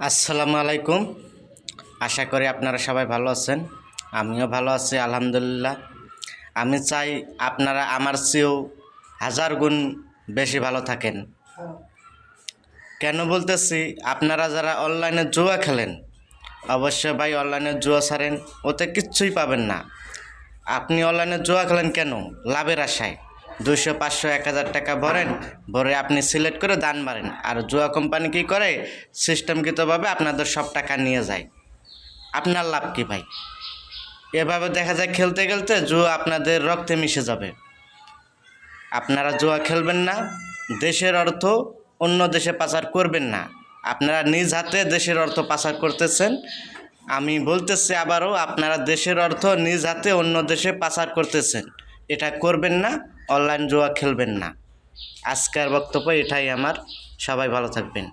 আসসালামু আলাইকুম। আশা করি আপনারা সবাই ভালো আছেন। আমিও ভালো আছি, আলহামদুলিল্লাহ। আমি চাই আপনারা আমার চেয়েও হাজার গুণ বেশি ভালো থাকেন। কেন বলতেছি, আপনারা যারা অনলাইনে জুয়া খেলেন, অবশ্যই ভাই অনলাইনে জুয়া ছাড়েন, ওতে কিচ্ছুই পাবেন না। আপনি অনলাইনে জুয়া খেলেন কেন? লাভের আশায়। দুইশো, পাঁচশো, এক হাজার টাকা ভরেন, ভরে আপনি সিলেক্ট করে দান মারেন। আর জুয়া কোম্পানি কী করে? সিস্টেমকৃতভাবে আপনাদের সব টাকা নিয়ে যায়। আপনার লাভ কি ভাই? এভাবে দেখা যায় খেলতে খেলতে জুয়া আপনাদের রক্তে মিশে যাবে। আপনারা জুয়া খেলবেন না, দেশের অর্থ অন্য দেশে পাচার করবেন না। আপনারা নিজ হাতে দেশের অর্থ পাচার করতেছেন। আমি বলতেছি আবারও, আপনারা দেশের অর্থ নিজ হাতে অন্য দেশে পাচার করতেছেন। এটা করবেন না অনলাইন জুয়া খেলবেন না। আজকের বক্তব্য এটাই। আমার সবাই ভালো থাকবেন।